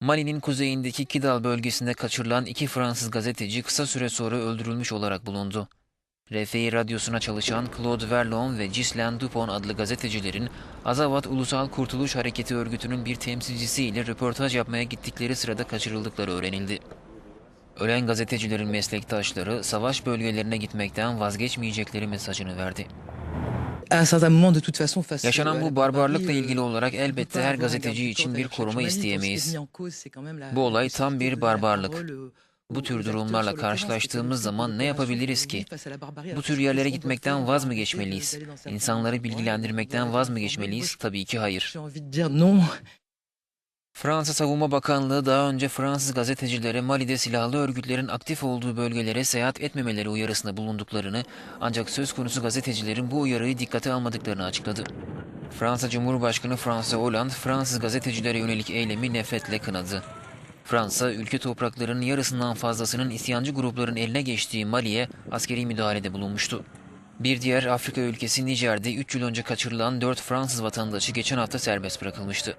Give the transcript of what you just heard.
Mali'nin kuzeyindeki Kidal bölgesinde kaçırılan iki Fransız gazeteci kısa süre sonra öldürülmüş olarak bulundu. RFI radyosuna çalışan Claude Verlon ve Ghislain Dupont adlı gazetecilerin Azavat Ulusal Kurtuluş Hareketi örgütünün bir temsilcisiyle röportaj yapmaya gittikleri sırada kaçırıldıkları öğrenildi. Ölen gazetecilerin meslektaşları savaş bölgelerine gitmekten vazgeçmeyecekleri mesajını verdi. Yaşanan bu barbarlıkla ilgili olarak on peut elbette her gazeteci için bir koruma isteyemeyiz. Bu olay la tam bir barbarlık. parole, Bu tür durumlarla karşılaştığımız zaman ne yapabiliriz ki? Bu tür yerlere gitmekten vaz mı geçmeliyiz? İnsanları bilgilendirmekten de vaz mı geçmeliyiz? Tabii ki hayır. Fransa Savunma Bakanlığı daha önce Fransız gazetecilere Mali'de silahlı örgütlerin aktif olduğu bölgelere seyahat etmemeleri uyarısında bulunduklarını ancak söz konusu gazetecilerin bu uyarıyı dikkate almadıklarını açıkladı. Fransa Cumhurbaşkanı François Hollande Fransız gazetecilere yönelik eylemi nefretle kınadı. Fransa, ülke topraklarının yarısından fazlasının isyancı grupların eline geçtiği Mali'ye askeri müdahalede bulunmuştu. Bir diğer Afrika ülkesi Nijer'de 3 yıl önce kaçırılan 4 Fransız vatandaşı geçen hafta serbest bırakılmıştı.